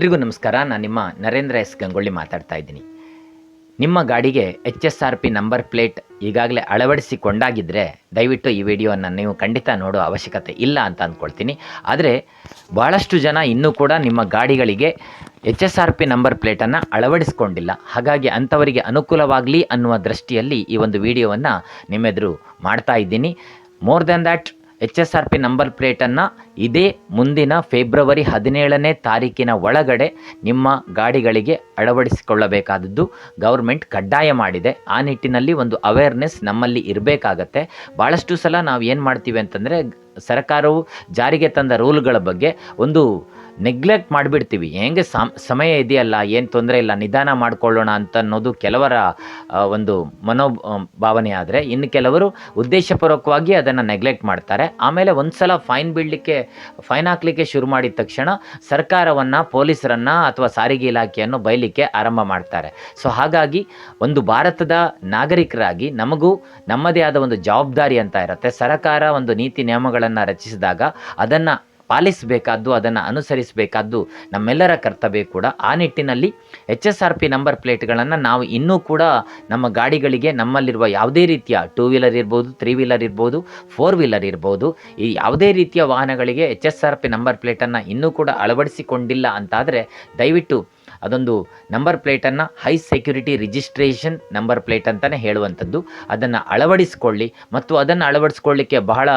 ಎಲ್ರಿಗೂ ನಮಸ್ಕಾರ. ನಾನು ನಿಮ್ಮ ನರೇಂದ್ರ ಎಸ್ ಗಂಗೊಳ್ಳಿ ಮಾತಾಡ್ತಾ ಇದ್ದೀನಿ. ನಿಮ್ಮ ಗಾಡಿಗೆ H S R P number plate ಈಗಾಗಲೇ ಅಳವಡಿಸಿಕೊಂಡಾಗಿದ್ದರೆ ದಯವಿಟ್ಟು ಈ ವಿಡಿಯೋವನ್ನು ನೀವು ಖಂಡಿತ ನೋಡೋ ಅವಶ್ಯಕತೆ ಇಲ್ಲ ಅಂತ ಅಂದ್ಕೊಳ್ತೀನಿ ಆದರೆ ಭಾಳಷ್ಟು ಜನ ಇನ್ನೂ ಕೂಡ ನಿಮ್ಮ ಗಾಡಿಗಳಿಗೆ H S R P number ಪ್ಲೇಟನ್ನು ಅಳವಡಿಸ್ಕೊಂಡಿಲ್ಲ. ಹಾಗಾಗಿ ಅಂಥವರಿಗೆ ಅನುಕೂಲವಾಗಲಿ ಅನ್ನುವ ದೃಷ್ಟಿಯಲ್ಲಿ ಈ ಒಂದು ವಿಡಿಯೋವನ್ನು ನಿಮ್ಮೆದುರು ಮಾಡ್ತಾ ಇದ್ದೀನಿ. More than that H S R P number ಪ್ಲೇಟನ್ನು ಇದೇ ಮುಂದಿನ ಫೆಬ್ರವರಿ ಹದಿನೇಳನೇ ತಾರೀಕಿನ ಒಳಗಡೆ ನಿಮ್ಮ ಗಾಡಿಗಳಿಗೆ ಅಳವಡಿಸಿಕೊಳ್ಳಬೇಕಾದದ್ದು. ಗೌರ್ಮೆಂಟ್ ಕಡ್ಡಾಯ ಮಾಡಿದೆ. ಆ ನಿಟ್ಟಿನಲ್ಲಿ ಒಂದು ಅವೇರ್ನೆಸ್ ನಮ್ಮಲ್ಲಿ ಇರಬೇಕಾಗತ್ತೆ. ಭಾಳಷ್ಟು ಸಲ ನಾವು ಏನು ಮಾಡ್ತೀವಿ ಅಂತಂದರೆ, ಸರ್ಕಾರವು ಜಾರಿಗೆ ತಂದ ರೂಲ್ಗಳ ಬಗ್ಗೆ ಒಂದು ನೆಗ್ಲೆಕ್ಟ್ ಮಾಡಿಬಿಡ್ತೀವಿ. ಹೆಂಗೆ ಸಮ್, ಸಮಯ ಇದೆಯಲ್ಲ, ಏನು ತೊಂದರೆ ಇಲ್ಲ, ನಿಧಾನ ಮಾಡಿಕೊಳ್ಳೋಣ ಅಂತ ಅನ್ನೋದು ಕೆಲವರ ಒಂದು ಮನೋ ಭಾವನೆ ಆದರೆ, ಇನ್ನು ಕೆಲವರು ಉದ್ದೇಶಪೂರ್ವಕವಾಗಿ ಅದನ್ನು ನೆಗ್ಲೆಕ್ಟ್ ಮಾಡ್ತಾರೆ. ಆಮೇಲೆ ಒಂದು ಸಲ ಫೈನ್ ಬೀಳಲಿಕ್ಕೆ ಫೈನ್ ಹಾಕಲಿಕ್ಕೆ ಶುರು ಮಾಡಿದ ತಕ್ಷಣ ಸರ್ಕಾರವನ್ನು, ಪೊಲೀಸರನ್ನು ಅಥವಾ ಸಾರಿಗೆ ಇಲಾಖೆಯನ್ನು ಬೈಲಿಕ್ಕೆ ಆರಂಭ ಮಾಡ್ತಾರೆ. ಸೊ, ಹಾಗಾಗಿ ಒಂದು ಭಾರತದ ನಾಗರಿಕರಾಗಿ ನಮಗೂ ನಮ್ಮದೇ ಆದ ಒಂದು ಜವಾಬ್ದಾರಿ ಅಂತ ಇರುತ್ತೆ. ಸರ್ಕಾರ ಒಂದು ನೀತಿ ನಿಯಮಗಳನ್ನು ರಚಿಸಿದಾಗ ಅದನ್ನು ಪಾಲಿಸಬೇಕಾದ್ದು, ಅದನ್ನು ಅನುಸರಿಸಬೇಕಾದ್ದು ನಮ್ಮೆಲ್ಲರ ಕರ್ತವ್ಯ ಕೂಡ. ಆ ನಿಟ್ಟಿನಲ್ಲಿ H S R P number ಪ್ಲೇಟ್ಗಳನ್ನು ನಾವು ಇನ್ನೂ ಕೂಡ ನಮ್ಮ ಗಾಡಿಗಳಿಗೆ ನಮ್ಮಲ್ಲಿರುವ ಯಾವುದೇ ರೀತಿಯ ಟೂ ವೀಲರ್ ಇರ್ಬೋದು, ತ್ರೀ ವೀಲರ್ ಇರ್ಬೋದು, ಫೋರ್ ವೀಲರ್ ಇರ್ಬೋದು, ಈ ಯಾವುದೇ ರೀತಿಯ ವಾಹನಗಳಿಗೆ H S R P number ಪ್ಲೇಟನ್ನು ಇನ್ನೂ ಕೂಡ ಅಳವಡಿಸಿಕೊಂಡಿಲ್ಲ ಅಂತಾದರೆ ದಯವಿಟ್ಟು ಅದೊಂದು number ಪ್ಲೇಟನ್ನು high security registration number plate ಅಂತಲೇ ಹೇಳುವಂಥದ್ದು. ಅದನ್ನು ಅಳವಡಿಸಿಕೊಳ್ಳಿ ಮತ್ತು ಅದನ್ನು ಅಳವಡಿಸ್ಕೊಳ್ಳಿಕ್ಕೆ ಬಹಳ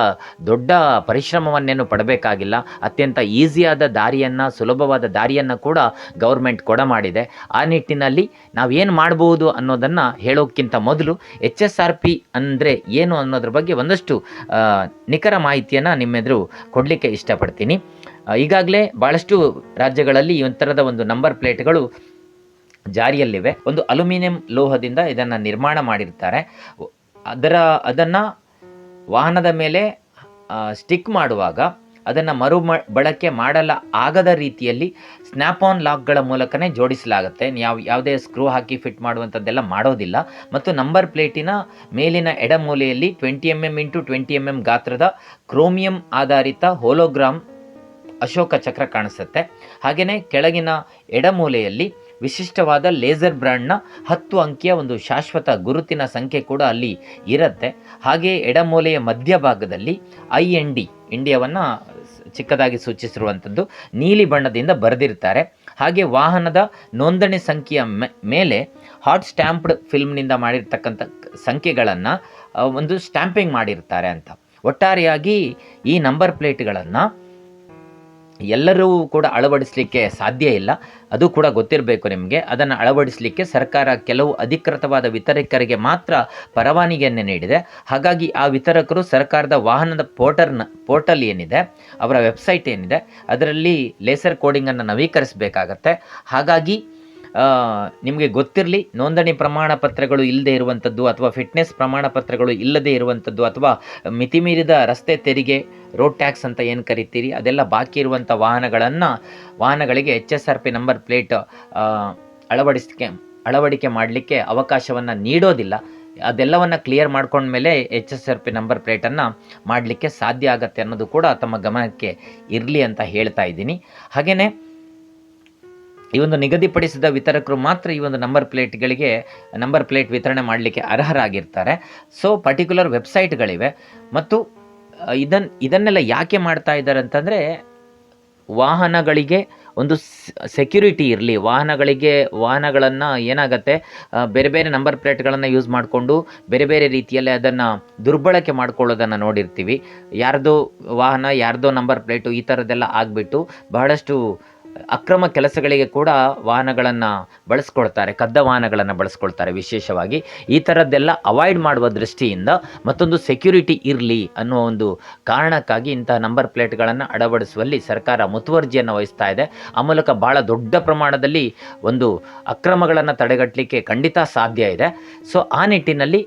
ದೊಡ್ಡ ಪರಿಶ್ರಮವನ್ನೇನು ಪಡಬೇಕಾಗಿಲ್ಲ. ಅತ್ಯಂತ ಈಸಿಯಾದ ದಾರಿಯನ್ನು, ಸುಲಭವಾದ ದಾರಿಯನ್ನು ಕೂಡ ಗೌರ್ಮೆಂಟ್ ಕೊಡ ಮಾಡಿದೆ. ಆ ನಿಟ್ಟಿನಲ್ಲಿ ನಾವೇನು ಮಾಡ್ಬೋದು ಅನ್ನೋದನ್ನು ಹೇಳೋಕ್ಕಿಂತ ಮೊದಲು ಎಚ್ ಎಸ್ ಆರ್ ಪಿ ಅಂದರೆ ಏನು ಅನ್ನೋದ್ರ ಬಗ್ಗೆ ಒಂದಷ್ಟು ನಿಖರ ಮಾಹಿತಿಯನ್ನು ನಿಮ್ಮೆದುರು ಕೊಡಲಿಕ್ಕೆ ಇಷ್ಟಪಡ್ತೀನಿ. ಈಗಾಗಲೇ ಭಾಳಷ್ಟು ರಾಜ್ಯಗಳಲ್ಲಿ ಈ ಒಂಥರದ ಒಂದು ನಂಬರ್ ಪ್ಲೇಟ್ಗಳು ಜಾರಿಯಲ್ಲಿವೆ. ಒಂದು ಅಲ್ಯೂಮಿನಿಯಂ ಲೋಹದಿಂದ ಇದನ್ನು ನಿರ್ಮಾಣ ಮಾಡಿರ್ತಾರೆ. ಅದರ, ಅದನ್ನು ವಾಹನದ ಮೇಲೆ ಸ್ಟಿಕ್ ಮಾಡುವಾಗ ಅದನ್ನು ಮರು ಬಳಕೆ ಮಾಡಲ ಆಗದ ರೀತಿಯಲ್ಲಿ ಸ್ನ್ಯಾಪ್ ಆನ್ ಲಾಕ್ಗಳ ಮೂಲಕನೇ ಜೋಡಿಸಲಾಗುತ್ತೆ. ಯಾವ, ಯಾವುದೇ ಸ್ಕ್ರೂ ಹಾಕಿ ಫಿಟ್ ಮಾಡುವಂಥದ್ದೆಲ್ಲ ಮಾಡೋದಿಲ್ಲ. ಮತ್ತು ನಂಬರ್ ಪ್ಲೇಟಿನ ಮೇಲಿನ ಎಡಮೂಲೆಯಲ್ಲಿ twenty M M into twenty M M ಗಾತ್ರದ ಕ್ರೋಮಿಯಂ ಆಧಾರಿತ ಹೋಲೋಗ್ರಾಮ್ ಅಶೋಕ ಚಕ್ರ ಕಾಣಿಸುತ್ತೆ. ಹಾಗೆಯೇ ಕೆಳಗಿನ ಎಡಮೂಲೆಯಲ್ಲಿ ವಿಶಿಷ್ಟವಾದ ಲೇಸರ್ ಬ್ರ್ಯಾಂಡ್ನ ಹತ್ತು ಅಂಕಿಯ ಒಂದು ಶಾಶ್ವತ ಗುರುತಿನ ಸಂಖ್ಯೆ ಕೂಡ ಅಲ್ಲಿ ಇರುತ್ತೆ. ಹಾಗೆಯೇ ಎಡಮೂಲೆಯ ಮಧ್ಯಭಾಗದಲ್ಲಿ ಐ ಎನ್ ಡಿ, ಇಂಡಿಯಾವನ್ನು ಚಿಕ್ಕದಾಗಿ ಸೂಚಿಸಿರುವಂಥದ್ದು, ನೀಲಿ ಬಣ್ಣದಿಂದ ಬರೆದಿರ್ತಾರೆ. ಹಾಗೆ ವಾಹನದ ನೋಂದಣಿ ಸಂಖ್ಯೆಯ ಮೇಲೆ ಹಾಟ್ ಸ್ಟ್ಯಾಂಪ್ಡ್ ಫಿಲ್ಮ್ನಿಂದ ಮಾಡಿರ್ತಕ್ಕಂಥ ಸಂಖ್ಯೆಗಳನ್ನು ಒಂದು ಸ್ಟ್ಯಾಂಪಿಂಗ್ ಮಾಡಿರ್ತಾರೆ ಅಂತ. ಒಟ್ಟಾರೆಯಾಗಿ ಈ ನಂಬರ್ ಪ್ಲೇಟ್ಗಳನ್ನು ಎಲ್ಲರೂ ಕೂಡ ಅಳವಡಿಸಲಿಕ್ಕೆ ಸಾಧ್ಯ ಇಲ್ಲ. ಅದು ಕೂಡ ಗೊತ್ತಿರಬೇಕು ನಿಮಗೆ. ಅದನ್ನು ಅಳವಡಿಸಲಿಕ್ಕೆ ಸರ್ಕಾರ ಕೆಲವು ಅಧಿಕೃತವಾದ ವಿತರಕರಿಗೆ ಮಾತ್ರ ಪರವಾನಗಿಯನ್ನು ನೀಡಿದೆ. ಹಾಗಾಗಿ ಆ ವಿತರಕರು ಸರ್ಕಾರದ ವಾಹನದ ಪೋರ್ಟರ್ನ, ಪೋರ್ಟಲ್ ಏನಿದೆ, ಅವರ ವೆಬ್ಸೈಟ್ ಏನಿದೆ, ಅದರಲ್ಲಿ ಲೇಸರ್ ಕೋಡಿಂಗನ್ನು ನವೀಕರಿಸಬೇಕಾಗತ್ತೆ. ಹಾಗಾಗಿ ನಿಮಗೆ ಗೊತ್ತಿರಲಿ, ನೋಂದಣಿ ಪ್ರಮಾಣ ಪತ್ರಗಳು ಇಲ್ಲದೆ ಇರುವಂಥದ್ದು ಅಥವಾ ಫಿಟ್ನೆಸ್ ಪ್ರಮಾಣ ಪತ್ರಗಳು ಇಲ್ಲದೆ ಇರುವಂಥದ್ದು ಅಥವಾ ಮಿತಿಮೀರಿದ ರಸ್ತೆ ತೆರಿಗೆ ರೋಡ್ ಟ್ಯಾಕ್ಸ್ ಅಂತ ಏನು ಕರಿತೀರಿ, ಅದೆಲ್ಲ ಬಾಕಿ ಇರುವಂಥ ವಾಹನಗಳನ್ನು, ವಾಹನಗಳಿಗೆ H S R P number plate ಅಳವಡಿಸಕ್ಕೆ ಅಳವಡಿಕೆ ಮಾಡಲಿಕ್ಕೆ ಅವಕಾಶವನ್ನು ನೀಡೋದಿಲ್ಲ. ಅದೆಲ್ಲವನ್ನು ಕ್ಲಿಯರ್ ಮಾಡ್ಕೊಂಡ್ಮೇಲೆ H S R P number ಪ್ಲೇಟನ್ನು ಮಾಡಲಿಕ್ಕೆ ಸಾಧ್ಯ ಆಗತ್ತೆ ಅನ್ನೋದು ಕೂಡ ತಮ್ಮ ಗಮನಕ್ಕೆ ಇರಲಿ ಅಂತ ಹೇಳ್ತಾ ಇದ್ದೀನಿ. ಹಾಗೆಯೇ ಈ ಒಂದು ನಿಗದಿಪಡಿಸಿದ ವಿತರಕರು ಮಾತ್ರ ಈ ಒಂದು ನಂಬರ್ ಪ್ಲೇಟ್ಗಳಿಗೆ ನಂಬರ್ ಪ್ಲೇಟ್ ವಿತರಣೆ ಮಾಡಲಿಕ್ಕೆ ಅರ್ಹರಾಗಿರ್ತಾರೆ. ಸೊ ಪರ್ಟಿಕ್ಯುಲರ್ ವೆಬ್ಸೈಟ್ಗಳಿವೆ ಮತ್ತು ಇದನ್ನು ಇದನ್ನೆಲ್ಲ ಯಾಕೆ ಮಾಡ್ತಾ ಇದ್ದಾರೆ ಅಂತಂದರೆ, ವಾಹನಗಳಿಗೆ ಒಂದು ಸೆಕ್ಯೂರಿಟಿ ಇರಲಿ. ವಾಹನಗಳಿಗೆ, ವಾಹನಗಳನ್ನು ಏನಾಗುತ್ತೆ? ಬೇರೆ ಬೇರೆ ನಂಬರ್ ಪ್ಲೇಟ್ಗಳನ್ನು ಯೂಸ್ ಮಾಡಿಕೊಂಡು, ಬೇರೆ ಬೇರೆ ರೀತಿಯಲ್ಲಿ ಅದನ್ನು ದುರ್ಬಳಕೆ ಮಾಡ್ಕೊಳ್ಳೋದನ್ನು ನೋಡಿರ್ತೀವಿ. ಯಾರ್ದೋ ವಾಹನ, ಯಾರ್ದೋ ನಂಬರ್ ಪ್ಲೇಟು ಈ ಥರದ್ದೆಲ್ಲ ಆಗಿಬಿಟ್ಟು ಬಹಳಷ್ಟು ಅಕ್ರಮ ಕೆಲಸಗಳಿಗೆ ಕೂಡ ವಾಹನಗಳನ್ನು ಬಳಸ್ಕೊಳ್ತಾರೆ, ಕದ್ದ ವಾಹನಗಳನ್ನು ಬಳಸ್ಕೊಳ್ತಾರೆ ವಿಶೇಷವಾಗಿ. ಈ ಥರದ್ದೆಲ್ಲ ಅವಾಯ್ಡ್ ಮಾಡುವ ದೃಷ್ಟಿಯಿಂದ ಮತ್ತೊಂದು ಸೆಕ್ಯೂರಿಟಿ ಇರಲಿ ಅನ್ನುವ ಒಂದು ಕಾರಣಕ್ಕಾಗಿ ಇಂತಹ ನಂಬರ್ ಪ್ಲೇಟ್ಗಳನ್ನು ಅಳವಡಿಸುವಲ್ಲಿ ಸರ್ಕಾರ ಮುತುವರ್ಜಿಯನ್ನು ವಹಿಸ್ತಾ ಇದೆ. ಆ ಮೂಲಕ ಭಾಳ ದೊಡ್ಡ ಪ್ರಮಾಣದಲ್ಲಿ ಒಂದು ಅಕ್ರಮಗಳನ್ನು ತಡೆಗಟ್ಟಲಿಕ್ಕೆ ಖಂಡಿತ ಸಾಧ್ಯ ಇದೆ. ಸೊ ಆ ನಿಟ್ಟಿನಲ್ಲಿ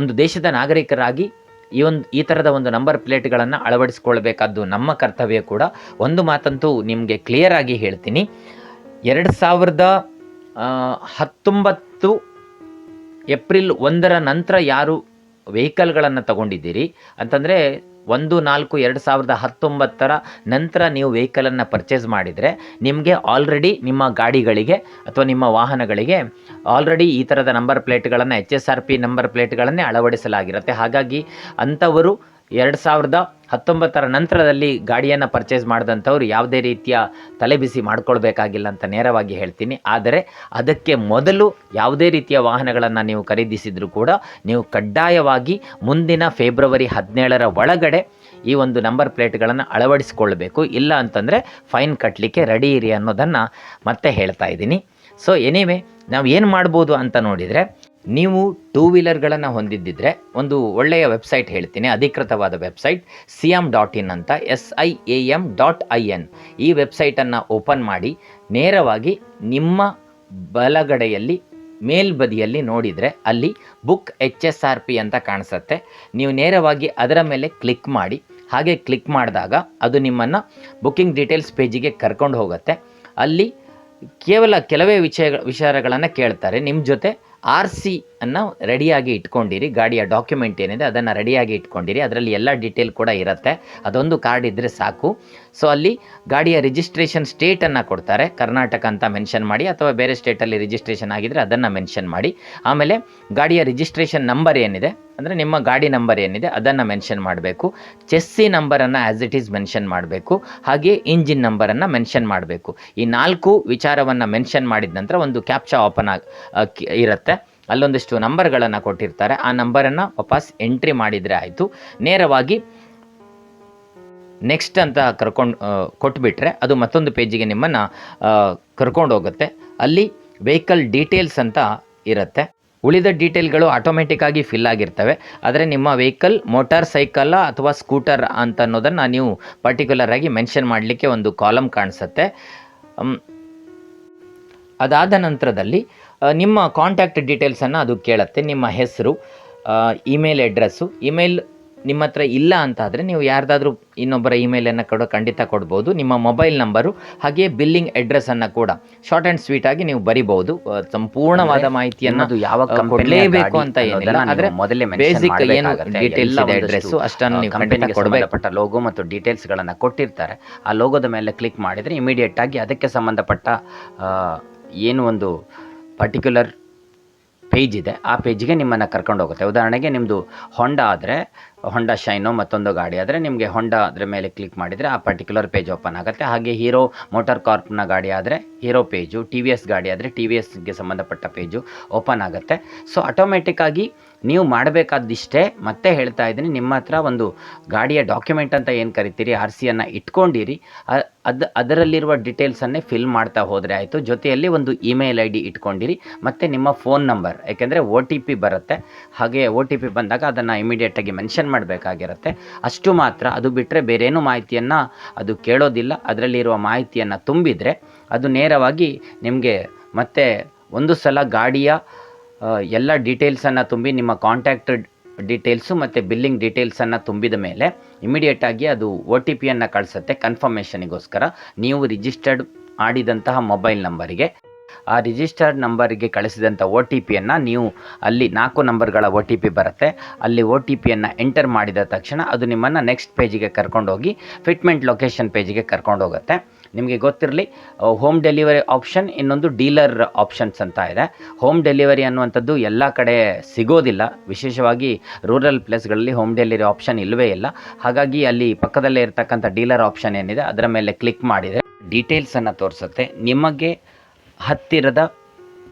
ಒಂದು ದೇಶದ ನಾಗರಿಕರಾಗಿ ಈ ಒಂದು, ಈ ಥರದ ಒಂದು ನಂಬರ್ ಪ್ಲೇಟ್ಗಳನ್ನು ಅಳವಡಿಸ್ಕೊಳ್ಬೇಕಾದ್ದು ನಮ್ಮ ಕರ್ತವ್ಯ ಕೂಡ. ಒಂದು ಮಾತಂತೂ ನಿಮಗೆ ಕ್ಲಿಯರ್ ಆಗಿ ಹೇಳ್ತೀನಿ. ಎರಡು ಸಾವಿರದ ಹತ್ತೊಂಬತ್ತು ಏಪ್ರಿಲ್ ಒಂದರ ನಂತರ ಯಾರು ವೆಹಿಕಲ್ಗಳನ್ನು ತಗೊಂಡಿದ್ದೀರಿ? ಅಂತಂದರೆ ಒಂದು ನಾಲ್ಕು ಎರಡು ಸಾವಿರದ ಹತ್ತೊಂಬತ್ತರ ನಂತರ ನೀವು ವೆಹಿಕಲನ್ನು ಪರ್ಚೇಸ್ ಮಾಡಿದರೆ ನಿಮಗೆ ಆಲ್ರೆಡಿ ನಿಮ್ಮ ಗಾಡಿಗಳಿಗೆ ಅಥವಾ ನಿಮ್ಮ ವಾಹನಗಳಿಗೆ ಆಲ್ರೆಡಿ ಈ ಥರದ number ಪ್ಲೇಟ್ಗಳನ್ನು H S R P number ಪ್ಲೇಟ್ಗಳನ್ನೇ ಅಳವಡಿಸಲಾಗಿರುತ್ತೆ. ಹಾಗಾಗಿ ಅಂಥವರು ಎರಡು ಸಾವಿರದ ಹತ್ತೊಂಬತ್ತರ ನಂತರದಲ್ಲಿ ಗಾಡಿಯನ್ನು ಪರ್ಚೇಸ್ ಮಾಡಿದಂಥವ್ರು ಯಾವುದೇ ರೀತಿಯ ತಲೆಬಿಸಿ ಮಾಡ್ಕೊಳ್ಬೇಕಾಗಿಲ್ಲ ಅಂತ ನೇರವಾಗಿ ಹೇಳ್ತೀನಿ. ಆದರೆ ಅದಕ್ಕೆ ಮೊದಲು ಯಾವುದೇ ರೀತಿಯ ವಾಹನಗಳನ್ನು ನೀವು ಖರೀದಿಸಿದರೂ ಕೂಡ ನೀವು ಕಡ್ಡಾಯವಾಗಿ ಮುಂದಿನ ಫೆಬ್ರವರಿ ಹದಿನೇಳರ ಒಳಗಡೆ ಈ ಒಂದು ನಂಬರ್ ಪ್ಲೇಟ್ಗಳನ್ನು ಅಳವಡಿಸಿಕೊಳ್ಬೇಕು. ಇಲ್ಲ ಅಂತಂದರೆ ಫೈನ್ ಕಟ್ಟಲಿಕ್ಕೆ ರೆಡಿ ಇರಿ ಅನ್ನೋದನ್ನು ಮತ್ತೆ ಹೇಳ್ತಾ ಇದ್ದೀನಿ. ಸೊ ಎನಿವೆ ನಾವು ಏನು ಮಾಡ್ಬೋದು ಅಂತ ನೋಡಿದರೆ ನೀವು ಟೂ ವೀಲರ್ಗಳನ್ನು ಹೊಂದಿದ್ದಿದ್ರೆ ಒಂದು ಒಳ್ಳೆಯ ವೆಬ್ಸೈಟ್ ಹೇಳ್ತೀನಿ, ಅಧಿಕೃತವಾದ website C M dot in ಅಂತ S I A M dot I N ಈ ವೆಬ್ಸೈಟನ್ನು ಓಪನ್ ಮಾಡಿ, ನೇರವಾಗಿ ನಿಮ್ಮ ಬಲಗಡೆಯಲ್ಲಿ, ಮೇಲ್ಬದಿಯಲ್ಲಿ ನೋಡಿದರೆ ಅಲ್ಲಿ book H S R P ಅಂತ ಕಾಣಿಸುತ್ತೆ. ನೀವು ನೇರವಾಗಿ ಅದರ ಮೇಲೆ ಕ್ಲಿಕ್ ಮಾಡಿ, ಹಾಗೆ ಕ್ಲಿಕ್ ಮಾಡಿದಾಗ ಅದು ನಿಮ್ಮನ್ನು ಬುಕ್ಕಿಂಗ್ ಡೀಟೇಲ್ಸ್ ಪೇಜಿಗೆ ಕರ್ಕೊಂಡು ಹೋಗುತ್ತೆ. ಅಲ್ಲಿ ಕೇವಲ ಕೆಲವೇ ವಿಷಯ ವಿಚಾರಗಳನ್ನು ಕೇಳ್ತಾರೆ. ನಿಮ್ಮ ಜೊತೆ ಆರ್ ಸಿ ಅನ್ನು ರೆಡಿಯಾಗಿ ಇಟ್ಕೊಂಡಿರಿ. ಗಾಡಿಯ ಡಾಕ್ಯುಮೆಂಟ್ ಏನಿದೆ ಅದನ್ನು ರೆಡಿಯಾಗಿ ಇಟ್ಕೊಂಡಿರಿ. ಅದರಲ್ಲಿ ಎಲ್ಲ ಡೀಟೇಲ್ ಕೂಡ ಇರುತ್ತೆ. ಅದೊಂದು ಕಾರ್ಡ್ ಇದ್ದರೆ ಸಾಕು. ಸೊ ಅಲ್ಲಿ ಗಾಡಿಯ ರಿಜಿಸ್ಟ್ರೇಷನ್ ಸ್ಟೇಟನ್ನು ಕೊಡ್ತಾರೆ. ಕರ್ನಾಟಕ ಅಂತ ಮೆನ್ಷನ್ ಮಾಡಿ ಅಥವಾ ಬೇರೆ ಸ್ಟೇಟಲ್ಲಿ ರಿಜಿಸ್ಟ್ರೇಷನ್ ಆಗಿದ್ದರೆ ಅದನ್ನು ಮೆನ್ಷನ್ ಮಾಡಿ. ಆಮೇಲೆ ಗಾಡಿಯ ರಿಜಿಸ್ಟ್ರೇಷನ್ ನಂಬರ್ ಏನಿದೆ? ಅಂದರೆ ನಿಮ್ಮ ಗಾಡಿ ನಂಬರ್ ಏನಿದೆ? ಅದನ್ನು ಮೆನ್ಷನ್ ಮಾಡಬೇಕು. ಚೆಸ್ಸಿ ನಂಬರನ್ನು ಆ್ಯಸ್ ಇಟ್ ಈಸ್ ಮೆನ್ಷನ್ ಮಾಡಬೇಕು. ಹಾಗೆ ಇಂಜಿನ್ ನಂಬರನ್ನು ಮೆನ್ಷನ್ ಮಾಡಬೇಕು. ಈ ನಾಲ್ಕು ವಿಚಾರವನ್ನು ಮೆನ್ಷನ್ ಮಾಡಿದ ನಂತರ ಒಂದು ಕ್ಯಾಪ್ಚಾ ಓಪನ್ ಆಗಿ ಇರುತ್ತೆ. ಅಲ್ಲೊಂದಿಷ್ಟು ನಂಬರ್ಗಳನ್ನು ಕೊಟ್ಟಿರ್ತಾರೆ. ಆ ನಂಬರನ್ನು ವಾಪಸ್ ಎಂಟ್ರಿ ಮಾಡಿದರೆ ಆಯಿತು. ನೇರವಾಗಿ ನೆಕ್ಸ್ಟ್ ಅಂತ ಕರ್ಕೊಂಡು ಕೊಟ್ಬಿಟ್ರೆ ಅದು ಮತ್ತೊಂದು ಪೇಜಿಗೆ ನಿಮ್ಮನ್ನು ಕರ್ಕೊಂಡು ಹೋಗುತ್ತೆ ಅಲ್ಲಿ ವೆಹಿಕಲ್ ಡೀಟೇಲ್ಸ್ ಅಂತ ಇರುತ್ತೆ. ಉಳಿದ ಡೀಟೇಲ್ಗಳು ಆಟೋಮೆಟಿಕ್ಕಾಗಿ ಫಿಲ್ ಆಗಿರ್ತವೆ. ಆದರೆ ನಿಮ್ಮ ವೆಹಿಕಲ್, ಮೋಟಾರ್ ಸೈಕಲ್ಲ ಅಥವಾ ಸ್ಕೂಟರ್ ಅಂತ ಅನ್ನೋದನ್ನು ನೀವು ಪರ್ಟಿಕ್ಯುಲರ್ ಆಗಿ ಮೆನ್ಷನ್ ಮಾಡಲಿಕ್ಕೆ ಒಂದು ಕಾಲಮ್ ಕಾಣಿಸುತ್ತೆ. ಅದಾದ ನಂತರದಲ್ಲಿ ನಿಮ್ಮ ಕಾಂಟ್ಯಾಕ್ಟ್ ಡೀಟೇಲ್ಸನ್ನು ಅದು ಕೇಳುತ್ತೆ ನಿಮ್ಮ ಹೆಸರು ಇಮೇಲ್ ಅಡ್ರೆಸ್ಸು ಇಮೇಲ್ ನಿಮ್ಮ ಹತ್ರ ಇಲ್ಲ ಅಂತ ಆದರೆ ನೀವು ಯಾರ್ದಾದ್ರೂ ಇನ್ನೊಬ್ಬರ ಇಮೇಲನ್ನು ಕೊಡೋ ಖಂಡಿತ ಕೊಡ್ಬೋದು. ನಿಮ್ಮ ಮೊಬೈಲ್ ನಂಬರು ಹಾಗೆಯೇ ಬಿಲ್ಲಿಂಗ್ ಅಡ್ರೆಸ್ಸನ್ನು ಕೂಡ ಶಾರ್ಟ್ ಆ್ಯಂಡ್ ಸ್ವೀಟ್ ಆಗಿ ನೀವು ಬರಿಬಹುದು. ಸಂಪೂರ್ಣವಾದ ಮಾಹಿತಿಯನ್ನು ಅದು ಯಾವ ಕೊಡಲೇಬೇಕು ಅಂತ ಏನಿಲ್ಲ. ಆದರೆ ಮೊದಲೇ ಬೇಸಿಕ್ ಏನು. ಡೀಟೇಲ್ಸ್ ಇದೆ ಅಡ್ರೆಸ್ಸು ಅಷ್ಟನ್ನು ನೀವು ಖಂಡಿತ ಕಂಪನಿಗೆ ಕೊಡಬೇಕು ಸಂಬಂಧಪಟ್ಟ ಲೋಗೋ ಮತ್ತು ಡೀಟೇಲ್ಸ್ಗಳನ್ನು ಕೊಟ್ಟಿರ್ತಾರೆ. ಆ ಲೋಗೋದ ಮೇಲೆ ಕ್ಲಿಕ್ ಮಾಡಿದರೆ ಇಮಿಡಿಯೇಟ್ ಆಗಿ ಅದಕ್ಕೆ ಸಂಬಂಧಪಟ್ಟ ಏನು ಒಂದು ಪರ್ಟಿಕ್ಯುಲರ್ ಪೇಜ್ ಇದೆ. ಆ ಪೇಜ್ಗೆ ನಿಮ್ಮನ್ನು ಕರ್ಕೊಂಡು ಹೋಗುತ್ತೆ. ಉದಾಹರಣೆಗೆ ನಿಮ್ಮದು ಹೊಂಡ ಆದರೆ ಹೊಂಡ ಶೈನು ಮತ್ತೊಂದು ಗಾಡಿ ಆದರೆ ನಿಮಗೆ ಹೊಂಡ ಅದರ ಮೇಲೆ ಕ್ಲಿಕ್ ಮಾಡಿದರೆ ಆ ಪರ್ಟಿಕ್ಯುಲರ್ ಪೇಜ್ ಓಪನ್ ಆಗುತ್ತೆ. ಹಾಗೆ ಹೀರೋ ಮೋಟಾರ್ ಕಾರ್ಪ್ನ ಗಾಡಿ ಆದರೆ Hero page T V S ಗಾಡಿ ಆದರೆ ಟಿ ವಿ ಎಸ್ಗೆ ಸಂಬಂಧಪಟ್ಟ ಪೇಜು ಓಪನ್ ಆಗುತ್ತೆ. ಸೊ ಆಟೋಮೆಟಿಕ್ ಆಗಿ ನೀವು ಮಾಡಬೇಕಾದಿಷ್ಟೇ ಮತ್ತೆ ಹೇಳ್ತಾ ಇದ್ದೀನಿ. ನಿಮ್ಮ ಹತ್ರ ಒಂದು ಗಾಡಿಯ ಡಾಕ್ಯುಮೆಂಟ್ ಅಂತ ಏನು ಕರಿತೀರಿ, ಆರ್ ಸಿಯನ್ನು ಇಟ್ಕೊಂಡಿರಿ ಅದು, ಅದರಲ್ಲಿರುವ ಡೀಟೇಲ್ಸನ್ನೇ ಫಿಲ್ ಮಾಡ್ತಾ ಹೋದರೆ ಆಯಿತು. ಜೊತೆಯಲ್ಲಿ ಒಂದು ಇಮೇಲ್ ಐ ಡಿ ಇಟ್ಕೊಂಡಿರಿ, ಮತ್ತು ನಿಮ್ಮ ಫೋನ್ ನಂಬರ್ ಯಾಕೆಂದರೆ ಒ ಟಿ ಪಿ ಬರುತ್ತೆ. ಹಾಗೆ ಒ ಟಿ ಪಿ ಬಂದಾಗ ಅದನ್ನು ಇಮಿಡಿಯೇಟಾಗಿ ಮೆನ್ಷನ್ ಮಾಡಬೇಕಾಗಿರುತ್ತೆ. ಅಷ್ಟು ಮಾತ್ರ, ಅದು ಬಿಟ್ಟರೆ ಬೇರೇನೂ ಮಾಹಿತಿಯನ್ನು ಅದು ಕೇಳೋದಿಲ್ಲ. ಅದರಲ್ಲಿರುವ ಮಾಹಿತಿಯನ್ನು ತುಂಬಿದರೆ, ಅದು ನೇರವಾಗಿ ನಿಮಗೆ ಮತ್ತೆ ಒಂದು ಸಲ ಗಾಡಿಯ ಎಲ್ಲ ಡೀಟೇಲ್ಸನ್ನು ತುಂಬಿ ನಿಮ್ಮ ಕಾಂಟ್ಯಾಕ್ಟ್ ಡೀಟೇಲ್ಸು ಮತ್ತು ಬಿಲ್ಲಿಂಗ್ ಡೀಟೇಲ್ಸನ್ನು ತುಂಬಿದ ಮೇಲೆ ಇಮಿಡಿಯೇಟಾಗಿ ಅದು ಒ ಟಿ ಪಿಯನ್ನು ಕಳಿಸುತ್ತೆ. ಕನ್ಫರ್ಮೇಷನಿಗೋಸ್ಕರ ನೀವು ರಿಜಿಸ್ಟರ್ಡ್ ಮಾಡಿದಂತಹ ಮೊಬೈಲ್ ನಂಬರಿಗೆ ಆ ರಿಜಿಸ್ಟರ್ಡ್ ನಂಬರಿಗೆ ಕಳಿಸಿದಂಥ ಒ ಟಿ ಪಿಯನ್ನು ನೀವು ಅಲ್ಲಿ ನಾಲ್ಕು ನಂಬರ್ಗಳ ಒ ಟಿ ಪಿ ಬರುತ್ತೆ. ಅಲ್ಲಿ ಒ ಟಿ ಪಿಯನ್ನು ಎಂಟರ್ ಮಾಡಿದ ತಕ್ಷಣ ಅದು ನಿಮ್ಮನ್ನು ನೆಕ್ಸ್ಟ್ ಪೇಜಿಗೆ ಕರ್ಕೊಂಡೋಗಿ ಫಿಟ್ಮೆಂಟ್ ಲೊಕೇಶನ್ ಪೇಜಿಗೆ ಕರ್ಕೊಂಡು ಹೋಗುತ್ತೆ. ನಿಮಗೆ ಗೊತ್ತಿರಲಿ ಹೋಮ್ ಡೆಲಿವರಿ ಆಪ್ಷನ್ ಇನ್ನೊಂದು ಡೀಲರ್ ಆಪ್ಷನ್ಸ್ ಅಂತ ಇದೆ. ಹೋಮ್ ಡೆಲಿವರಿ ಅನ್ನುವಂಥದ್ದು ಎಲ್ಲ ಕಡೆ ಸಿಗೋದಿಲ್ಲ. ವಿಶೇಷವಾಗಿ ರೂರಲ್ ಪ್ಲೇಸ್ಗಳಲ್ಲಿ ಹೋಮ್ ಡೆಲಿವರಿ ಆಪ್ಷನ್ ಇಲ್ಲವೇ ಇಲ್ಲ. ಹಾಗಾಗಿ ಅಲ್ಲಿ ಪಕ್ಕದಲ್ಲೇ ಇರತಕ್ಕಂಥ ಡೀಲರ್ ಆಪ್ಷನ್ ಏನಿದೆ, ಅದರ ಮೇಲೆ ಕ್ಲಿಕ್ ಮಾಡಿದರೆ ಡೀಟೇಲ್ಸನ್ನು ತೋರಿಸುತ್ತೆ. ನಿಮಗೆ ಹತ್ತಿರದ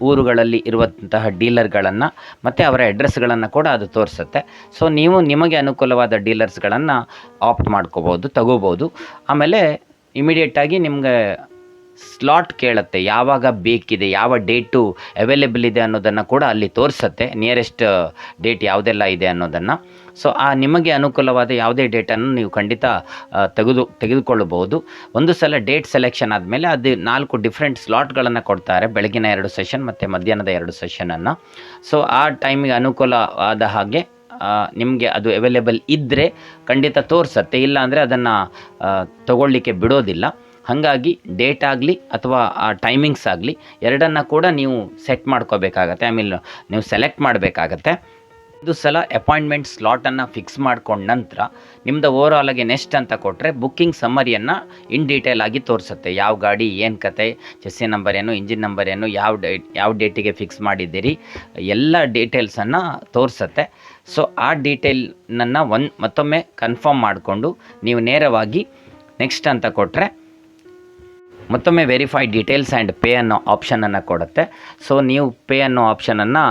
ಊರುಗಳಲ್ಲಿ ಇರುವಂತಹ ಡೀಲರ್ಗಳನ್ನು ಮತ್ತು ಅವರ ಅಡ್ರೆಸ್ಗಳನ್ನು ಕೂಡ ಅದು ತೋರಿಸುತ್ತೆ. ಸೊ ನೀವು ನಿಮಗೆ ಅನುಕೂಲವಾದ ಡೀಲರ್ಸ್ಗಳನ್ನು ಆಪ್ಟ್ ಮಾಡ್ಕೋಬೋದು, ತಗೋಬೋದು. ಆಮೇಲೆ ಇಮಿಡಿಯೇಟಾಗಿ ನಿಮಗೆ ಸ್ಲಾಟ್ ಕೇಳುತ್ತೆ. ಯಾವಾಗ ಬೇಕಿದೆ, ಯಾವ ಡೇಟು ಅವೈಲೇಬಲ್ ಇದೆ ಅನ್ನೋದನ್ನು ಕೂಡ ಅಲ್ಲಿ ತೋರಿಸುತ್ತೆ. ನಿಯರೆಸ್ಟ್ ಡೇಟ್ ಯಾವುದೆಲ್ಲ ಇದೆ ಅನ್ನೋದನ್ನು. ಸೊ ಆ ನಿಮಗೆ ಅನುಕೂಲವಾದ ಯಾವುದೇ ಡೇಟನ್ನು ನೀವು ಖಂಡಿತ ತೆಗೆದು, ತೆಗೆದುಕೊಳ್ಳಬಹುದು. ಒಂದು ಸಲ ಡೇಟ್ ಸೆಲೆಕ್ಷನ್ ಆದಮೇಲೆ ಅದು ನಾಲ್ಕು ಡಿಫ್ರೆಂಟ್ ಸ್ಲಾಟ್ಗಳನ್ನು ಕೊಡ್ತಾರೆ. ಬೆಳಗಿನ ಎರಡು ಸೆಷನ್ ಮತ್ತು ಮಧ್ಯಾಹ್ನದ ಎರಡು ಸೆಷನನ್ನು ಸೊ ಆ ಟೈಮಿಗೆ ಆದ ಹಾಗೆ ನಿಮಗೆ ಅದು ಅವೈಲೇಬಲ್ ಇದ್ದರೆ ಖಂಡಿತ ತೋರಿಸತ್ತೆ. ಇಲ್ಲ ಅಂದರೆ ಅದನ್ನು ತಗೊಳ್ಳಿಕ್ಕೆ ಬಿಡೋದಿಲ್ಲ. ಹಾಗಾಗಿ ಡೇಟ್ ಆಗಲಿ ಅಥವಾ ಆ ಟೈಮಿಂಗ್ಸ್ ಆಗಲಿ ಎರಡನ್ನು ಕೂಡ ನೀವು ಸೆಟ್ ಮಾಡ್ಕೋಬೇಕಾಗತ್ತೆ. ಐ ನೀವು ಸೆಲೆಕ್ಟ್ ಮಾಡಬೇಕಾಗತ್ತೆ. ಇದು ಸಲ ಅಪಾಯಿಂಟ್ಮೆಂಟ್ ಸ್ಲಾಟನ್ನು ಫಿಕ್ಸ್ ಮಾಡ್ಕೊಂಡ ನಂತರ ನಿಮ್ಮದು ಓವರ್ ಆಗಿ ನೆಕ್ಸ್ಟ್ ಅಂತ ಕೊಟ್ಟರೆ ಬುಕ್ಕಿಂಗ್ ಸಮ್ಮರಿಯನ್ನು ಇನ್ ಡೀಟೇಲ್ ಆಗಿ ತೋರಿಸುತ್ತೆ. ಯಾವ ಗಾಡಿ, ಏನು ಕತೆ ಚೆಸ್ಸಿ ನಂಬರ್ ಏನು ಇಂಜಿನ್ ನಂಬರ್ ಏನು, ಯಾವ ಡೇಟ್ ಯಾವ ಡೇಟಿಗೆ ಫಿಕ್ಸ್ ಮಾಡಿದ್ದೀರಿ, ಎಲ್ಲ ಡೀಟೇಲ್ಸನ್ನು ತೋರಿಸುತ್ತೆ. ಸೊ ಆ ಡೀಟೇಲ್ನನ್ನು ಒಂದು ಮತ್ತೊಮ್ಮೆ ಕನ್ಫರ್ಮ್ ಮಾಡಿಕೊಂಡು ನೀವು ನೇರವಾಗಿ ನೆಕ್ಸ್ಟ್ ಅಂತ ಕೊಟ್ಟರೆ ಮತ್ತೊಮ್ಮೆ ವೆರಿಫೈ ಡೀಟೇಲ್ಸ್ ಆ್ಯಂಡ್ ಪೇ ಅನ್ನೋ ಆಪ್ಷನನ್ನು ಕೊಡುತ್ತೆ. ಸೊ ನೀವು ಪೇ ಅನ್ನೋ ಆಪ್ಷನನ್ನು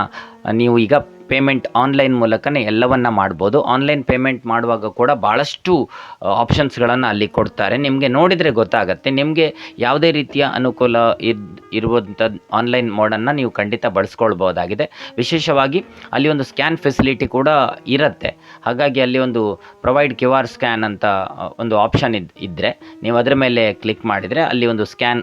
ನೀವು ಈಗ ಪೇಮೆಂಟ್ ಆನ್ಲೈನ್ ಮೂಲಕನೇ ಎಲ್ಲವನ್ನ ಮಾಡ್ಬೋದು. ಆನ್ಲೈನ್ ಪೇಮೆಂಟ್ ಮಾಡುವಾಗ ಕೂಡ ಭಾಳಷ್ಟು ಆಪ್ಷನ್ಸ್ಗಳನ್ನು ಅಲ್ಲಿ ಕೊಡ್ತಾರೆ. ನಿಮಗೆ ನೋಡಿದರೆ ಗೊತ್ತಾಗುತ್ತೆ. ನಿಮಗೆ ಯಾವುದೇ ರೀತಿಯ ಅನುಕೂಲ ಇದ್ ಇರುವಂಥದ್ದು ಆನ್ಲೈನ್ ಮೋಡನ್ನು ನೀವು ಖಂಡಿತ ಬಳಸ್ಕೊಳ್ಬೋದಾಗಿದೆ ವಿಶೇಷವಾಗಿ ಅಲ್ಲಿ ಒಂದು ಸ್ಕ್ಯಾನ್ ಫೆಸಿಲಿಟಿ ಕೂಡ ಇರುತ್ತೆ. ಹಾಗಾಗಿ ಅಲ್ಲಿ ಒಂದು ಪ್ರೊವೈಡ್ ಕ್ಯೂ ಆರ್ ಸ್ಕ್ಯಾನ್ ಅಂತ ಒಂದು ಆಪ್ಷನ್ ಇದ್ ಇದ್ದರೆ ನೀವು ಅದರ ಮೇಲೆ ಕ್ಲಿಕ್ ಮಾಡಿದರೆ ಅಲ್ಲಿ ಒಂದು scan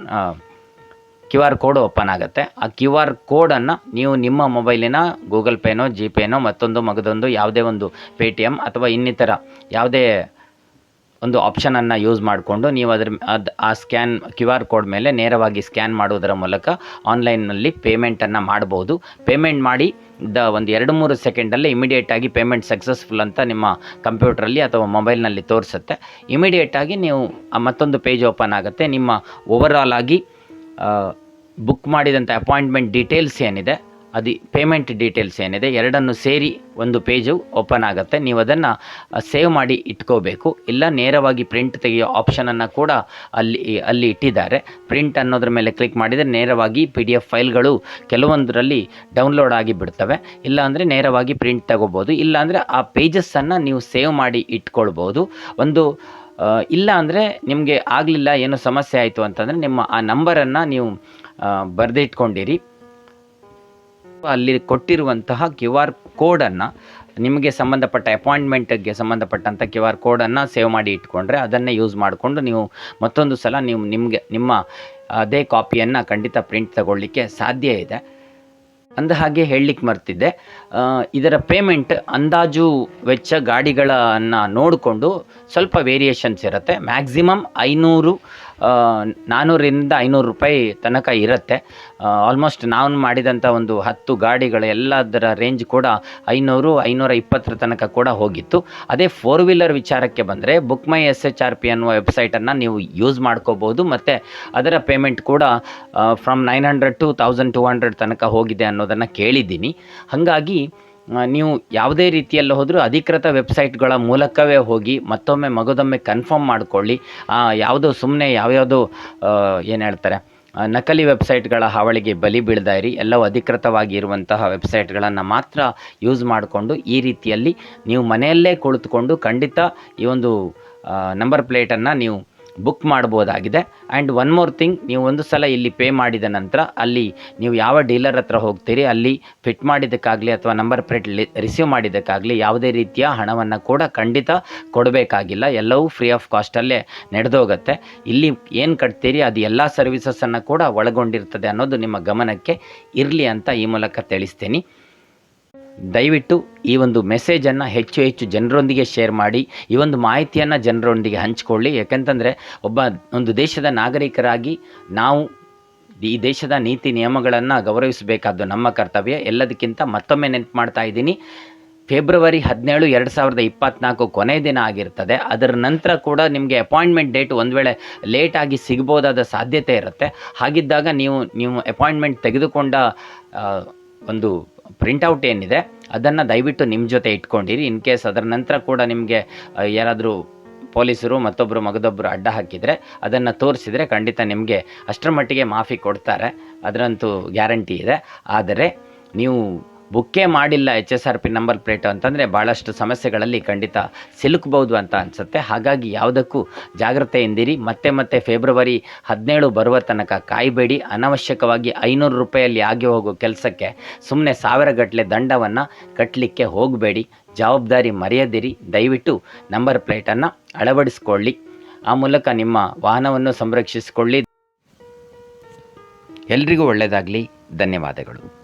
Q R code open ಆಗುತ್ತೆ. ಆ ಕ್ಯೂ ಆರ್ ಕೋಡನ್ನು ನೀವು ನಿಮ್ಮ ಮೊಬೈಲಿನ ಗೂಗಲ್ ಪೇನೋ ಜಿ ಪೇನೋ ಮತ್ತೊಂದು ಮಗದೊಂದು ಯಾವುದೇ ಒಂದು ಪೇ ಟಿ ಎಂ ಅಥವಾ ಇನ್ನಿತರ ಯಾವುದೇ ಒಂದು ಆಪ್ಷನನ್ನು ಯೂಸ್ ಮಾಡಿಕೊಂಡು ನೀವು ಅದರ ಅದು ಆ ಸ್ಕ್ಯಾನ್ ಕ್ಯೂ ಆರ್ ಕೋಡ್ ಮೇಲೆ ನೇರವಾಗಿ ಸ್ಕ್ಯಾನ್ ಮಾಡುವುದರ ಮೂಲಕ ಆನ್ಲೈನ್ನಲ್ಲಿ ಪೇಮೆಂಟನ್ನು ಮಾಡ್ಬೋದು. ಪೇಮೆಂಟ್ ಮಾಡಿ ದ ಒಂದು ಎರಡು ಮೂರು ಸೆಕೆಂಡಲ್ಲೇ ಇಮಿಡಿಯೇಟಾಗಿ ಪೇಮೆಂಟ್ ಸಕ್ಸಸ್ಫುಲ್ ಅಂತ ನಿಮ್ಮ ಕಂಪ್ಯೂಟ್ರಲ್ಲಿ ಅಥವಾ ಮೊಬೈಲ್ನಲ್ಲಿ ತೋರಿಸುತ್ತೆ. ಇಮಿಡಿಯೇಟಾಗಿ ನೀವು ಮತ್ತೊಂದು ಪೇಜ್ ಓಪನ್ ಆಗುತ್ತೆ. ನಿಮ್ಮ ಓವರಾಲ್ ಆಗಿ ಬುಕ್ ಮಾಡಿದಂಥ ಅಪಾಯಿಂಟ್ಮೆಂಟ್ ಡೀಟೇಲ್ಸ್ ಏನಿದೆ ಅದು ಪೇಮೆಂಟ್ ಡೀಟೇಲ್ಸ್ ಏನಿದೆ, ಎರಡನ್ನು ಸೇರಿ ಒಂದು ಪೇಜು ಓಪನ್ ಆಗುತ್ತೆ. ನೀವು ಅದನ್ನು ಸೇವ್ ಮಾಡಿ ಇಟ್ಕೋಬೇಕು. ಇಲ್ಲ, ನೇರವಾಗಿ ಪ್ರಿಂಟ್ ತೆಗೆಯೋ ಆಪ್ಷನನ್ನು ಕೂಡ ಅಲ್ಲಿ ಅಲ್ಲಿ ಇಟ್ಟಿದ್ದಾರೆ. ಪ್ರಿಂಟ್ ಅನ್ನೋದ್ರ ಮೇಲೆ ಕ್ಲಿಕ್ ಮಾಡಿದರೆ ನೇರವಾಗಿ ಪಿ ಡಿ ಎಫ್ ಫೈಲ್ಗಳು ಕೆಲವೊಂದರಲ್ಲಿ ಡೌನ್ಲೋಡ್ ಆಗಿ ಬಿಡ್ತವೆ ಇಲ್ಲ ಅಂದರೆ ನೇರವಾಗಿ ಪ್ರಿಂಟ್ ತಗೋಬೋದು. ಇಲ್ಲಾಂದರೆ ಆ ಪೇಜಸ್ಸನ್ನು ನೀವು ಸೇವ್ ಮಾಡಿ ಇಟ್ಕೊಳ್ಬೋದು. ಒಂದು ಇಲ್ಲ ಅಂದರೆ ನಿಮಗೆ ಆಗಲಿಲ್ಲ, ಏನೋ ಸಮಸ್ಯೆ ಆಯಿತು ಅಂತಂದರೆ ನಿಮ್ಮ ಆ ನಂಬರನ್ನು ನೀವು ಬರೆದಿಟ್ಕೊಂಡಿರಿ. ಅಲ್ಲಿ ಕೊಟ್ಟಿರುವಂತಹ ಕ್ಯೂ ಆರ್ ಕೋಡನ್ನು ನಿಮಗೆ ಸಂಬಂಧಪಟ್ಟ ಅಪಾಯಿಂಟ್ಮೆಂಟ್ಗೆ ಸಂಬಂಧಪಟ್ಟಂಥ ಕ್ಯೂ ಆರ್ ಕೋಡನ್ನು ಸೇವ್ ಮಾಡಿ ಇಟ್ಕೊಂಡ್ರೆ ಅದನ್ನೇ ಯೂಸ್ ಮಾಡಿಕೊಂಡು ನೀವು ಮತ್ತೊಂದು ಸಲ ನೀವು ನಿಮಗೆ, ನಿಮ್ಮ ಅದೇ ಕಾಪಿಯನ್ನು ಖಂಡಿತ ಪ್ರಿಂಟ್ ತಗೊಳ್ಳಿಕ್ಕೆ ಸಾಧ್ಯ ಇದೆ. ಅಂದ ಹಾಗೆ ಹೇಳಲಿಕ್ಕೆ ಮರ್ತಿದ್ದೆ. ಇದರ ಪೇಮೆಂಟ್ ಅಂದಾಜು ವೆಚ್ಚ ಗಾಡಿಗಳನ್ನು ನೋಡಿಕೊಂಡು ಸ್ವಲ್ಪ ವೇರಿಯೇಷನ್ಸ್ ಇರುತ್ತೆ. ಮ್ಯಾಕ್ಸಿಮಮ್ ಐನೂರು ನಾನ್ನೂರಿಂದ ಐನೂರು ರೂಪಾಯಿ ತನಕ ಇರುತ್ತೆ. ಆಲ್ಮೋಸ್ಟ್ ನಾನು ಮಾಡಿದಂಥ ಒಂದು ಹತ್ತು ಗಾಡಿಗಳ ಎಲ್ಲದರ ರೇಂಜ್ ಕೂಡ ಐನೂರು, ಐನೂರ ಇಪ್ಪತ್ತರ ತನಕ ಕೂಡ ಹೋಗಿತ್ತು. ಅದೇ ಫೋರ್ ವೀಲರ್ ವಿಚಾರಕ್ಕೆ ಬಂದರೆ book my S H R P ಅನ್ನುವ ವೆಬ್ಸೈಟನ್ನು ನೀವು ಯೂಸ್ ಮಾಡ್ಕೋಬೋದು. ಮತ್ತು ಅದರ ಪೇಮೆಂಟ್ ಕೂಡ from nine hundred to thousand two hundred ತನಕ ಹೋಗಿದೆ ಅನ್ನೋದನ್ನು ಕೇಳಿದ್ದೀನಿ. ಹಾಗಾಗಿ ನೀವು ಯಾವುದೇ ರೀತಿಯಲ್ಲಿ ಹೋದರೂ ಅಧಿಕೃತ ವೆಬ್ಸೈಟ್ಗಳ ಮೂಲಕವೇ ಹೋಗಿ ಮತ್ತೊಮ್ಮೆ ಮಗದೊಮ್ಮೆ ಕನ್ಫರ್ಮ್ ಮಾಡಿಕೊಳ್ಳಿ. ಯಾವುದೋ ಸುಮ್ಮನೆ ಯಾವ್ಯಾವುದೋ ಏನು ಹೇಳ್ತಾರೆ ನಕಲಿ ವೆಬ್ಸೈಟ್ಗಳ ಹಾವಳಿಗೆ ಬಲಿ ಬೀಳ್ದಾ ಇರಿ ಎಲ್ಲವೂ ಅಧಿಕೃತವಾಗಿ ಇರುವಂತಹ ವೆಬ್ಸೈಟ್ಗಳನ್ನು ಮಾತ್ರ ಯೂಸ್ ಮಾಡಿಕೊಂಡು ಈ ರೀತಿಯಲ್ಲಿ ನೀವು ಮನೆಯಲ್ಲೇ ಕುಳಿತುಕೊಂಡು ಖಂಡಿತ ಈ ಒಂದು ನಂಬರ್ ಪ್ಲೇಟನ್ನು ನೀವು ಬುಕ್ ಮಾಡ್ಬೋದಾಗಿದೆ. ಆ್ಯಂಡ್ ಒನ್ ಮೋರ್ ಥಿಂಗ್ ನೀವು ಒಂದು ಸಲ ಇಲ್ಲಿ ಪೇ ಮಾಡಿದ ನಂತರ ಅಲ್ಲಿ ನೀವು ಯಾವ ಡೀಲರ್ ಹತ್ರ ಹೋಗ್ತೀರಿ, ಅಲ್ಲಿ ಫಿಟ್ ಮಾಡಿದ್ದಕ್ಕಾಗಲಿ ಅಥವಾ ನಂಬರ್ ಪ್ಲೇಟ್ ರಿಸೀವ್ ಮಾಡಿದ್ದಕ್ಕಾಗಲಿ ಯಾವುದೇ ರೀತಿಯ ಹಣವನ್ನು ಕೂಡ ಖಂಡಿತ ಕೊಡಬೇಕಾಗಿಲ್ಲ. ಎಲ್ಲವೂ ಫ್ರೀ ಆಫ್ ಕಾಸ್ಟಲ್ಲೇ ನಡೆದೋಗುತ್ತೆ. ಇಲ್ಲಿ ಏನು ಕಟ್ತೀರಿ, ಅದು ಎಲ್ಲ ಸರ್ವಿಸಸನ್ನು ಕೂಡ ಒಳಗೊಂಡಿರ್ತದೆ ಅನ್ನೋದು ನಿಮ್ಮ ಗಮನಕ್ಕೆ ಇರಲಿ ಅಂತ ಈ ಮೂಲಕ ತಿಳಿಸ್ತೀನಿ. ದಯವಿಟ್ಟು ಈ ಒಂದು ಮೆಸೇಜನ್ನು ಹೆಚ್ಚು ಹೆಚ್ಚು ಜನರೊಂದಿಗೆ ಶೇರ್ ಮಾಡಿ, ಈ ಒಂದು ಮಾಹಿತಿಯನ್ನು ಜನರೊಂದಿಗೆ ಹಂಚಿಕೊಳ್ಳಿ. ಯಾಕೆಂತಂದರೆ ಒಬ್ಬ ಒಂದು ದೇಶದ ನಾಗರಿಕರಾಗಿ ನಾವು ಈ ದೇಶದ ನೀತಿ ನಿಯಮಗಳನ್ನು ಗೌರವಿಸಬೇಕಾದ್ದು ನಮ್ಮ ಕರ್ತವ್ಯ. ಎಲ್ಲದಕ್ಕಿಂತ ಮತ್ತೊಮ್ಮೆ ನೆನಪು ಮಾಡ್ತಾ ಇದ್ದೀನಿ. ಫೆಬ್ರವರಿ ಹದಿನೇಳು, ಎರಡು ಸಾವಿರದ ಇಪ್ಪತ್ತ್ನಾಲ್ಕು ಕೊನೆಯ ದಿನ ಆಗಿರ್ತದೆ. ಅದರ ನಂತರ ಕೂಡ ನಿಮಗೆ ಅಪಾಯಿಂಟ್ಮೆಂಟ್ ಡೇಟ್ ಒಂದು ವೇಳೆ ಲೇಟಾಗಿ ಸಿಗ್ಬೋದಾದ ಸಾಧ್ಯತೆ ಇರುತ್ತೆ. ಹಾಗಿದ್ದಾಗ ನೀವು ನೀವು ಅಪಾಯಿಂಟ್ಮೆಂಟ್ ತೆಗೆದುಕೊಂಡ ಒಂದು ಪ್ರಿಂಟ್ಔಟ್ ಏನಿದೆ, ಅದನ್ನು ದಯವಿಟ್ಟು ನಿಮ್ಮ ಜೊತೆ ಇಟ್ಕೊಂಡಿರಿ. ಇನ್ ಕೇಸ್ ಅದರ ನಂತರ ಕೂಡ ನಿಮಗೆ ಯಾರಾದರೂ ಪೊಲೀಸರು ಮತ್ತೊಬ್ಬರು ಮಗದೊಬ್ಬರು ಅಡ್ಡ ಹಾಕಿದರೆ ಅದನ್ನು ತೋರಿಸಿದರೆ ಖಂಡಿತ ನಿಮಗೆ ಅಷ್ಟರ ಮಟ್ಟಿಗೆ ಮಾಫಿ ಕೊಡ್ತಾರೆ. ಅದರಂತೂ ಗ್ಯಾರಂಟಿ ಇದೆ. ಆದರೆ, ನೀವು ಬುಕ್ಕೇ ಮಾಡಿಲ್ಲ H S R P number plate ಅಂತಂದರೆ ಭಾಳಷ್ಟು ಸಮಸ್ಯೆಗಳಲ್ಲಿ ಖಂಡಿತ ಸಿಲುಕಬಹುದು ಅಂತ ಅನಿಸುತ್ತೆ. ಹಾಗಾಗಿ ಯಾವುದಕ್ಕೂ ಜಾಗ್ರತೆಯಿಂದಿರಿ ಮತ್ತೆ ಮತ್ತೆ ಫೆಬ್ರವರಿ ಹದಿನೇಳು ಬರುವ ತನಕ ಕಾಯಬೇಡಿ. ಅನವಶ್ಯಕವಾಗಿ ಐನೂರು ರೂಪಾಯಲ್ಲಿ ಆಗಿ ಹೋಗೋ ಕೆಲಸಕ್ಕೆ ಸುಮ್ಮನೆ ಸಾವಿರ ಗಟ್ಟಲೆ ದಂಡವನ್ನು ಕಟ್ಟಲಿಕ್ಕೆ ಹೋಗಬೇಡಿ. ಜವಾಬ್ದಾರಿ ಮರೆಯದಿರಿ. ದಯವಿಟ್ಟು ನಂಬರ್ ಪ್ಲೇಟನ್ನು ಅಳವಡಿಸ್ಕೊಳ್ಳಿ. ಆ ಮೂಲಕ ನಿಮ್ಮ ವಾಹನವನ್ನು ಸಂರಕ್ಷಿಸಿಕೊಳ್ಳಿ. ಎಲ್ರಿಗೂ ಒಳ್ಳೆಯದಾಗಲಿ ಧನ್ಯವಾದಗಳು.